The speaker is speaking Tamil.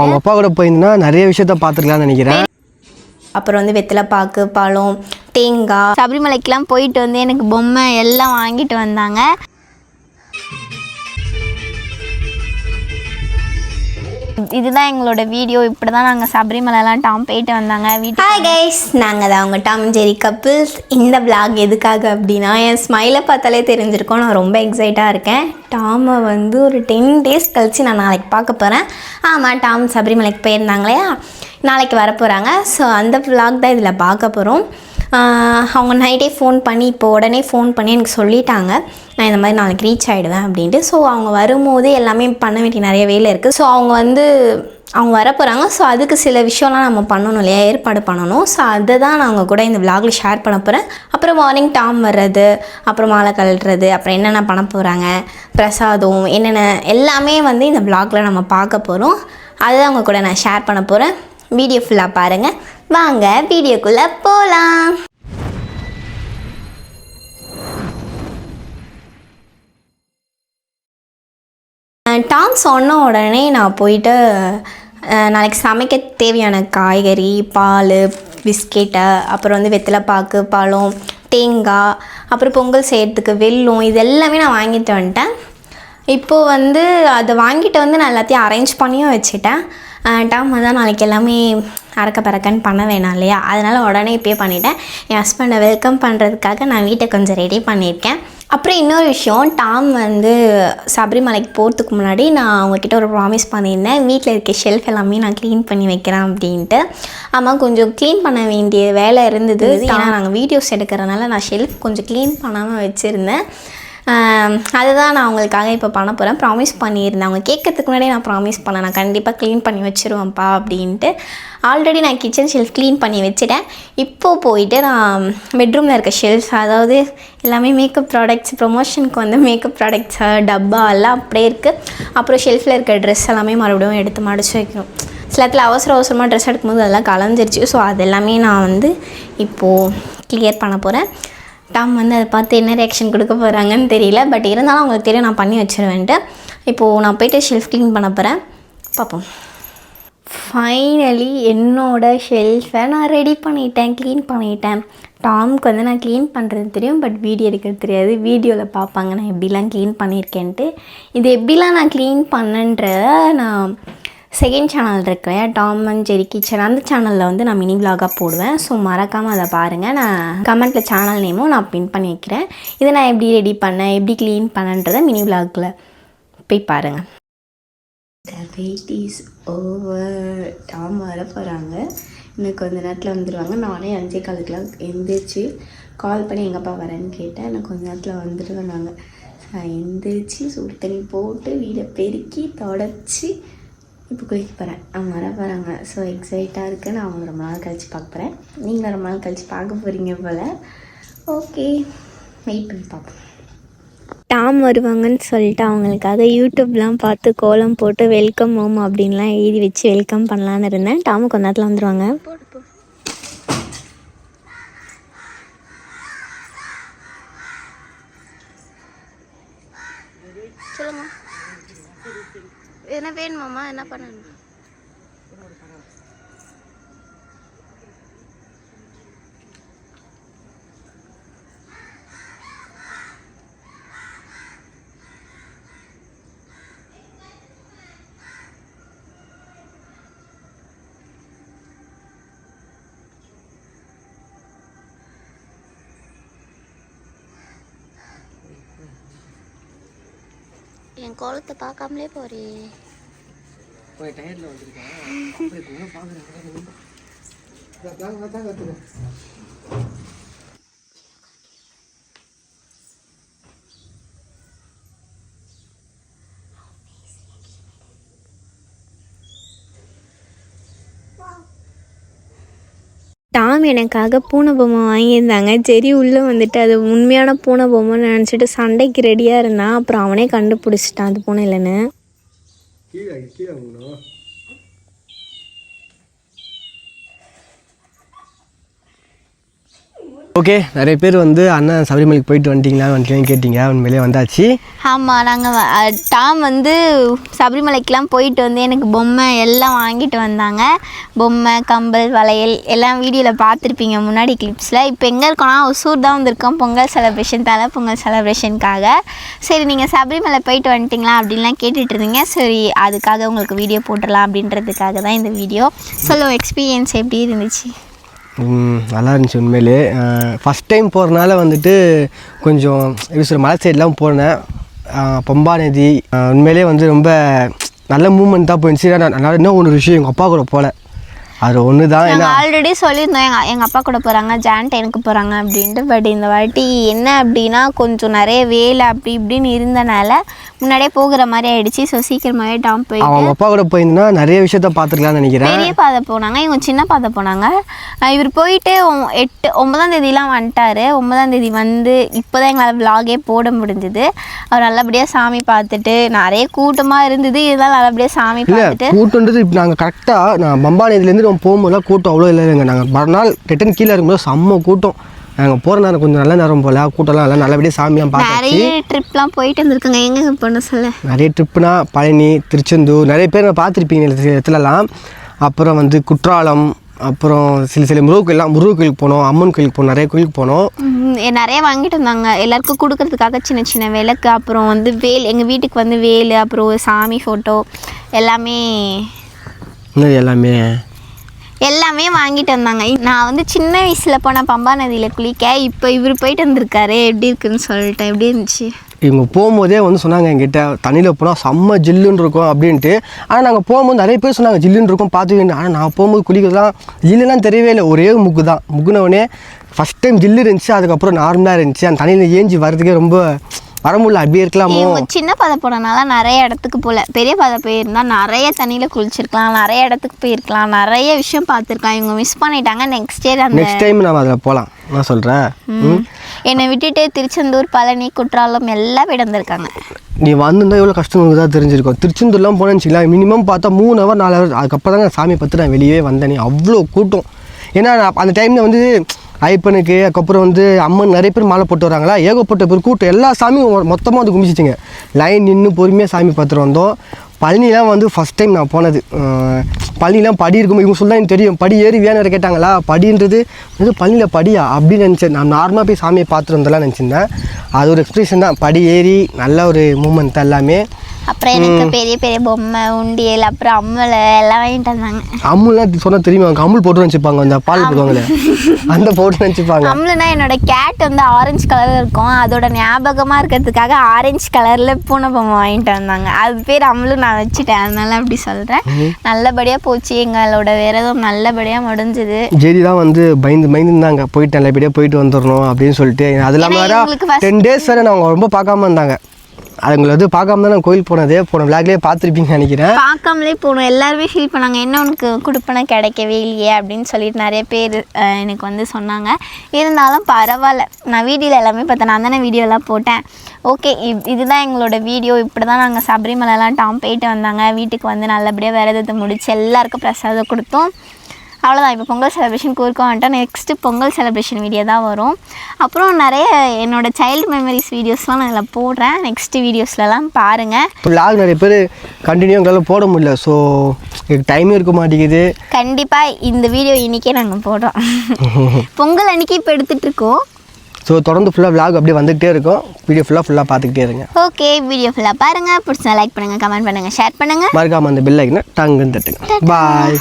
அவங்க அப்பா கூட போயிருந்தேன்னா நிறைய விஷயத்த பார்த்துருக்கலாம்னு நினைக்கிறேன். அப்புறம் வந்து வெத்தலைப்பாக்கு பழம் தேங்காய் சபரிமலைக்கெலாம் போயிட்டு வந்து எனக்கு பொம்மை எல்லாம் வாங்கிட்டு வந்தாங்க. இதுதான் எங்களோட வீடியோ இப்படி தான் நாங்கள் சபரிமலைலாம் டாம் போயிட்டு வந்தாங்க. வீட்டு ஹாய் கைஸ் நாங்கள் தான் அவங்க டாம் ஜெரி கப்பிள்ஸ் இந்த vlog எதுக்காக அப்படின்னா என் ஸ்மைலை பார்த்தாலே தெரிஞ்சிருக்கோம். நான் ரொம்ப எக்ஸைட்டாக இருக்கேன். டாமை வந்து ஒரு டென் டேஸ் கழித்து நான் நாளைக்கு பார்க்க போகிறேன் ஆமாம் டாம் சபரிமலைக்கு போயிருந்தாங்க இல்லையா? நாளைக்கு வர போகிறாங்க ஸோ அந்த vlog தான் இதில் பார்க்க போகிறோம் அவங்க நைட்டே ஃபோன் பண்ணி இப்போ உடனே ஃபோன் பண்ணி எனக்கு சொல்லிட்டாங்க. நான் இந்த மாதிரி நாளைக்கு ரீச் ஆகிடுவேன் அப்படின்ட்டு. ஸோ அவங்க வரும்போது எல்லாமே பண்ண வேண்டிய நிறைய வேலை இருக்குது ஸோ அவங்க வந்து அவங்க வரப்போகிறாங்க ஸோ அதுக்கு சில விஷயம்லாம் நம்ம பண்ணணும் இல்லையா? ஏற்பாடு பண்ணணும். ஸோ அதை தான் நான் அவங்க கூட இந்த vlogல ஷேர் பண்ண போகிறேன் அப்புறம் மார்னிங் டாம் வர்றது அப்புறம் மாலை கழட்டுறது அப்புறம் என்னென்ன பண்ண போகிறாங்க பிரசாதம் என்னென்ன எல்லாமே வந்து இந்த vlogல நம்ம பார்க்க போகிறோம் அதை அவங்க கூட நான் ஷேர் பண்ண போகிறேன் வீடியோ ஃபுல்லாக பாருங்கள் வாங்க வீடியோக்குள்ளே போகலாம் டாம் சொன்ன உடனே நான் போயிட்டு நாளைக்கு சமைக்க தேவையான காய்கறி பால் பிஸ்கெட்டு அப்புறம் வந்து வெத்தலைப்பாக்கு பழம் தேங்காய் அப்புறம் பொங்கல் செய்யறதுக்கு வெல்லம் இது எல்லாமே நான் வாங்கிட்டு வந்துட்டேன். இப்போது வந்து அதை வாங்கிட்டு வந்து நான் எல்லாத்தையும் அரேஞ்ச் பண்ணியும் வச்சுட்டேன். டாம் வந்து நாளைக்கு எல்லாமே அறக்க பறக்கன்னு பண்ண வேணாம் இல்லையா? அதனால் உடனே இப்போயே பண்ணிட்டேன். என் ஹஸ்பண்டை வெல்கம் பண்ணுறதுக்காக நான் வீட்டை கொஞ்சம் ரெடி பண்ணியிருக்கேன். அப்புறம் இன்னொரு விஷயம் டாம் வந்து சபரிமலைக்கு போகிறதுக்கு முன்னாடி நான் அவங்கக்கிட்ட ஒரு ப்ராமிஸ் பண்ணியிருந்தேன். வீட்டில் இருக்க ஷெல்ஃப் எல்லாமே நான் க்ளீன் பண்ணி வைக்கிறேன் அப்படின்ட்டு. ஆமாம் கொஞ்சம் க்ளீன் பண்ண வேண்டிய வேலை இருந்தது. ஏன்னா நாங்கள் வீடியோஸ் எடுக்கிறனால நான் ஷெல்ஃப் கொஞ்சம் க்ளீன் பண்ணாமல் வச்சுருந்தேன். அதுதான் நான் அவங்களுக்காக இப்போ பண்ண போகிறேன் ப்ராமிஸ் பண்ணியிருந்தேன். அவங்க கேட்கறதுக்கு முன்னாடியே நான் ப்ராமிஸ் பண்ணேன். நான் கண்டிப்பாக க்ளீன் பண்ணி வச்சுருவேன்ப்பா அப்படின்ட்டு. ஆல்ரெடி நான் கிச்சன் ஷெல்ஃப் க்ளீன் பண்ணி வச்சுட்டேன். இப்போது போயிட்டு நான் பெட்ரூமில் இருக்க ஷெல்ஃப் அதாவது எல்லாமே மேக்கப் ப்ராடக்ட்ஸ் ப்ரொமோஷனுக்கு வந்து மேக்கப் ப்ராடக்ட்ஸ் டப்பா எல்லாம் அப்படியே இருக்குது அப்புறம் ஷெல்ஃபில் இருக்க ட்ரெஸ் எல்லாமே மறுபடியும் எடுத்து மடிச்சு வைக்கணும். சில இடத்துல அவசர அவசரமாக ட்ரெஸ் எடுக்கும்போது அதெல்லாம் கலந்துருச்சு. ஸோ அதெல்லாமே நான் வந்து இப்போது கிளியர் பண்ண போகிறேன் டாம் வந்து அதை பார்த்து என்ன ரியாக்ஷன் கொடுக்க போகிறாங்கன்னு தெரியல. பட் இருந்தாலும் அவங்களுக்கு தெரியும் நான் பண்ணி வச்சிருவேன்ட்டு. இப்போது நான் போயிட்டு ஷெல்ஃப் க்ளீன் பண்ண போகிறேன் பார்ப்போம். ஃபைனலி என்னோடய ஷெல்ஃபை நான் ரெடி பண்ணிட்டேன் க்ளீன் பண்ணிட்டேன். டாமுக்கு வந்து நான் க்ளீன் பண்ணுறது தெரியும் பட் வீடியோ எடுக்கிறது தெரியாது. வீடியோவில் பார்ப்பாங்க நான் எப்படிலாம் க்ளீன் பண்ணியிருக்கேன்ட்டு. இது எப்படிலாம் நான் க்ளீன் பண்ணன்ற நான் செகண்ட் சேனல் இருக்கு. இல்லையா டாம் அண்ட் ஜெரி கிச்சன் அந்த சேனலில் வந்து நான் மினி விலாகாக போடுவேன். ஸோ மறக்காமல் அதை பாருங்கள் நான் கமெண்ட்டில் சேனல் நேமும் நான் பின் பண்ணி வைக்கிறேன் இதை நான் எப்படி ரெடி பண்ணேன்? எப்படி க்ளீன் பண்ணேன்றதை மினி விலாகில் போய் பாருங்கள் வெயிட் இஸ் ஓவர் டாம் வர போகிறாங்க இன்னும் கொஞ்ச நேரத்தில் வந்துடுவாங்க நானே அஞ்சே காலுக்குலாம் எந்திரிச்சு கால் பண்ணி எங்கள் அப்பா வரேன்னு கேட்டேன். எனக்கு கொஞ்ச நேரத்தில் வந்துடுவேன் நாங்கள் எந்திரிச்சு சுடு தண்ணி போட்டு வீடை பெருக்கி தொடச்சி இப்போ குளிக்க போகிறேன் அவங்க வர போகிறாங்க ஸோ எக்ஸைட்டாக இருக்கு. நான் அவங்க ரொம்ப நாள் கழித்து பார்க்க போகிறேன் நீங்களும் ரொம்ப நாள் கழித்து பார்க்க போகிறீங்க போல். ஓகே வெயிட் பண்ணி பார்ப்போம். டாம் வருவாங்கன்னு சொல்லிட்டு அவங்களுக்காக யூடியூப்லாம் பார்த்து கோலம் போட்டு வெல்கம் ஹோம் அப்படின்லாம் எழுதி வச்சு வெல்கம் பண்ணலான்னு இருந்தேன். டாமு கொஞ்ச நேரத்தில் வந்துடுவாங்க என்ன வேணுமாம்மா? என்ன பண்ணணும்? என் கோலத்தை பார்க்காமலே போறே. போய் டயர்டில் வந்திருக்கேன். அப்படியே எனக்காக பூனை பொம்மை வாங்கியிருந்தாங்க. சரி உள்ளே வந்துட்டு அது உண்மையான பூனை பொம்மைன்னு நினச்சிட்டு சண்டைக்கு ரெடியாக இருந்தான் அப்புறம் அவனே கண்டுபிடிச்சிட்டான் அது பூனை இல்லைன்னு கீழே கீழே வாங்கணும் ஓகே நிறைய பேர் வந்து அண்ணன் சபரிமலைக்கு போயிட்டு வந்துட்டீங்களா? வந்துட்டீங்கன்னு கேட்டீங்க. உண்மையிலே வந்தாச்சு. ஆமாம் நாங்கள் டாம் வந்து சபரிமலைக்கெலாம் போயிட்டு வந்து எனக்கு பொம்மை எல்லாம் வாங்கிட்டு வந்தாங்க. பொம்மை கம்பல் வளையல் எல்லாம் வீடியோவில் பார்த்துருப்பீங்க முன்னாடி கிளிப்ஸில் இப்போ எங்கே இருக்கோம்னா ஒசூர் தான் வந்திருக்கோம் பொங்கல் செலப்ரேஷன் தலை பொங்கல் செலப்ரேஷனுக்காக சரி நீங்கள் சபரிமலை போயிட்டு வந்துட்டீங்களா அப்படின்லாம் கேட்டுட்டு இருந்தீங்க. சரி அதுக்காக உங்களுக்கு வீடியோ போட்டுடலாம் அப்படின்றதுக்காக தான் இந்த வீடியோ சொல்லுவோம் எக்ஸ்பீரியன்ஸ் எப்படி இருந்துச்சு? நல்லா இருந்துச்சு உண்மையிலே. ஃபஸ்ட் டைம் போகிறனால வந்துட்டு கொஞ்சம் எப்படி சொல்ற மலை சைட்லாம் போனேன். பம்பா நதி உண்மையிலே வந்து ரொம்ப நல்ல மூமெண்ட் தான் போயிருந்துச்சு. நான் நான் இன்னும் ஒரு விஷயம் எங்கள் அப்பா கூட போகல அது ஒன்று தான் ஏன்னா நாங்கள் ஆல்ரெடி சொல்லியிருந்தோம் எங்கள் எங்கள் அப்பா கூட போகிறாங்க ஜான் டெனுக்கு போகிறாங்க அப்படின்ட்டு. பட் இந்த வாட்டி என்ன அப்படின்னா கொஞ்சம் நிறைய வேலை அப்படி இப்படின்னு இருந்தனால முன்னாடியே போகிற மாதிரி ஆயிடுச்சு. ஸோ சீக்கிரமாகவே டாம் போயிட்டு அவங்க அப்பா கூட போயிருந்தா நிறைய விஷயத்த பார்த்துருக்கலாம்னு நினைக்கிறேன். பெரிய பாதை போனாங்க இவங்க சின்ன பாதை போனாங்க. இவர் போயிட்டு எட்டு ஒன்பதாம் தேதிலாம் வந்துட்டாரு. ஒன்பதாம் தேதி வந்து இப்போ தான் எங்களால் விலாகே போட முடிஞ்சுது. அவர் நல்லபடியாக சாமி பார்த்துட்டு நிறைய கூட்டமாக இருந்தது. இருந்தாலும் நல்லபடியாக சாமி பார்த்துட்டு கூட்டம்ன்றது இப்போ நாங்கள் கரெக்டாக நான் பம்பானேதுலேருந்து நம்ம போகும்போதுலாம் கூட்டம் அவ்வளோ இல்லைங்க. நாங்கள் மறுநாள் ரிட்டன் கீழே இருக்கும்போது செம்ம கூட்டம். நாங்கள் போகிற நேரம் கொஞ்சம் நல்ல நேரம் போல. கூட்டம்லாம் நல்லா நல்லபடியாக சாமியாக பார்த்தாச்சு. நிறைய ட்ரிப்லாம் போயிட்டு வந்திருக்காங்க. எங்க பொண்ணு சொல்ல நிறைய ட்ரிப்புனா பழனி திருச்செந்தூர் நிறைய பேர் நான் பார்த்துருப்பீங்க இடத்துலலாம். அப்புறம் வந்து குற்றாலம் அப்புறம் சில சில முருகன் கோயிலாம் முருகன் கோயிலுக்கு போனோம் அம்மன் கோயிலுக்கு போனோம் நிறைய கோயிலுக்கு போனோம். நிறைய வாங்கிட்டு வந்தாங்க. எல்லாருக்கும் கொடுக்கறதுக்காக சின்ன சின்ன விளக்கு அப்புறம் வந்து வேல் எங்கள் வீட்டுக்கு வந்து வேல் அப்புறம் சாமி ஃபோட்டோ எல்லாமே எல்லாமே? எல்லாமே வாங்கிட்டு வந்தாங்க. நான் வந்து சின்ன வயசில் போன பம்பா நதியில் குளிக்க இப்போ இவர் போயிட்டு வந்திருக்காரு. எப்படி இருக்குன்னு சொல்லிட்டேன் எப்படி இருந்துச்சு? இவங்க போகும்போதே வந்து சொன்னாங்க என்கிட்ட தண்ணியில் போனால் செம்ம ஜில்லுன்னு இருக்கும் அப்படின்ட்டு. ஆனால் நாங்கள் போகும்போது நிறைய பேர் சொன்னாங்க ஜில்லுன்னு இருக்கும் பார்த்துக்கிட்டு ஆனால் நான் போகும்போது குளிக்கிறதுலாம் ஜில்லுலாம் தெரியவே இல்லை. ஒரே முக்கு தான். முக்குனவுடனே ஃபஸ்ட் டைம் ஜில்லு இருந்துச்சு அதுக்கப்புறம் நார்மலாக இருந்துச்சு. அந்த தண்ணியில் ஏஞ்சி வர்றதுக்கே ரொம்ப வர முடியல அப்படியே இருக்கலாமோ? சின்ன பாதை போனனால நிறைய இடத்துக்கு போகல பெரிய பாதை போயிருந்தா நிறைய தண்ணியில் குளிச்சிருக்கலாம் நிறைய இடத்துக்கு போயிருக்கலாம் நிறைய விஷயம் பார்த்துருக்கலாம். இவங்க மிஸ் பண்ணிட்டாங்க. நெக்ஸ்ட் இயர் அந்த நெக்ஸ்ட் டைம் நம்ம அதில் போகலாம் நான் சொல்கிறேன். என்னை விட்டுட்டு திருச்செந்தூர் பழனி குற்றாலம் எல்லாம் போயிட்டு வந்திருக்காங்க நீ வந்திருந்தா எவ்வளோ கஷ்டம் உங்களுக்கு தான் தெரிஞ்சிருக்கும். திருச்செந்தூர்லாம் போனேன்னு வச்சுக்கலாம் மினிமம் பார்த்தா மூணு ஹவர் நாலு ஹவர் அதுக்கப்புறம் தாங்க சாமி பார்த்து நான் வெளியே வந்தேனே. அவ்வளோ கூட்டம். ஏன்னா அந்த டைமில் வந்து ஐப்பனுக்கு அதுக்கப்புறம் வந்து அம்மன் நிறைய பேர் மாலை போட்டு வராங்களா? ஏகப்பட்ட பேர் கூட்டம். எல்லா சாமியும் மொத்தமாக வந்து கும்பிச்சிச்சிங்க. லைன் நின்று பொறுமையாக சாமி பார்த்துட்டு வந்தோம். பழனிலாம் வந்து ஃபஸ்ட் டைம் நான் போனது. பழனிலாம் படி இருக்கும் இவங்க சொல்ல எனக்கு தெரியும். படி ஏறி வேணும் கேட்டாங்களா? படின்றது வந்து பழனியில் படியா? அப்படின்னு நினச்சேன். நான் நார்மலாக போய் சாமியை பார்த்துட்டு வந்தெல்லாம் நினச்சிருந்தேன். அது ஒரு எக்ஸ்பிரஷன் தான். படி ஏறி நல்ல ஒரு மூமெண்ட் எல்லாமே. அப்புறம் எனக்கு பெரிய பெரிய பொம்மை உண்டியல் அப்புறம் அம்மலை எல்லாம் வாங்கிட்டு வந்தாங்க. அமுல்லாம் சொன்னால் தெரியுமா? அமுல் போட்டு வச்சுப்பாங்க அந்த பால் போடுவாங்களே அந்த போட்டு வச்சுப்பாங்க அம்மலுனா என்னோட கேட் வந்து ஆரஞ்சு கலரில் இருக்கும். அதோட ஞாபகமாக இருக்கிறதுக்காக ஆரஞ்சு கலரில் பூனை பொம்மை வாங்கிட்டு வந்தாங்க. அது பேர் அம்மலு நான் வச்சுட்டேன். அதனால அப்படி சொல்கிறேன் நல்லபடியாக போச்சு. எங்களோட விரதம் நல்லபடியாக முடிஞ்சுது. ஜெரி தான் வந்து பயந்து பயந்து இருந்தாங்க போயிட்டு நல்லபடியாக போயிட்டு வந்துடணும் அப்படின்னு சொல்லிட்டு. அது இல்லாமல் டென் டேஸ் வேறு அவங்க ரொம்ப பார்க்காம இருந்தாங்க. அதுங்களை வந்து பார்க்காம தான் நான் கோயில் போனதே போன விளாக்லேயே பார்த்துருப்பீங்கன்னு நினைக்கிறேன். பார்க்காமலே போகணும் எல்லாருமே ஃபீல் பண்ணாங்க. என்ன உனக்கு கொடுப்பன கிடைக்கவே இல்லையே அப்படின்னு சொல்லிட்டு நிறைய பேர் எனக்கு வந்து சொன்னாங்க. இருந்தாலும் பரவாயில்ல. நான் வீடியோவில் எல்லாமே பார்த்தேன். நான் தானே வீடியோலாம் போட்டேன். ஓகே இதுதான் எங்களோட வீடியோ இப்படி தான் நாங்கள் சபரிமலைலாம் டாம் போயிட்டு வந்தாங்க. வீட்டுக்கு வந்து நல்லபடியாக விரதத்தை முடிச்சு எல்லாருக்கும் பிரசாதம் கொடுத்தோம். அவ்வளோதான் இப்போ பொங்கல் செலிப்ரேஷனுக்கு ஊருக்கு வந்துட்டோம் நெக்ஸ்ட்டு பொங்கல் செலிப்ரேஷன் வீடியோ தான் வரும். அப்புறம் நிறைய என்னோடய சைல்டு மெமரிஸ் வீடியோஸ்லாம் நான் இதில் போடுறேன். நெக்ஸ்ட் வீடியோஸ்லலாம் பாருங்கள் இப்போ விளாக் நிறைய பேர் கண்டினியூ எங்களால் போட முடியல. ஸோ எனக்கு டைமே இருக்க மாட்டேங்குது. கண்டிப்பாக இந்த வீடியோ இன்றைக்கே நாங்கள் போடுறோம். பொங்கல் அன்னைக்கு இப்போ எடுத்துகிட்டு இருக்கோம். ஸோ தொடர்ந்து ஃபுல்லாக விளாக் அப்படியே வந்துகிட்டே இருக்கும். வீடியோ ஃபுல்லாக ஃபுல்லாக பார்த்துக்கிட்டே இருங்க. ஓகே வீடியோ ஃபுல்லாக பாருங்கள் பிடிச்சா லைக் பண்ணுங்கள் கமெண்ட் பண்ணுங்கள் ஷேர் பண்ணுங்கள் மறக்காமல் அந்த பில் ஐக்கனை டங்குன்னு தட்டுங்க. பாய்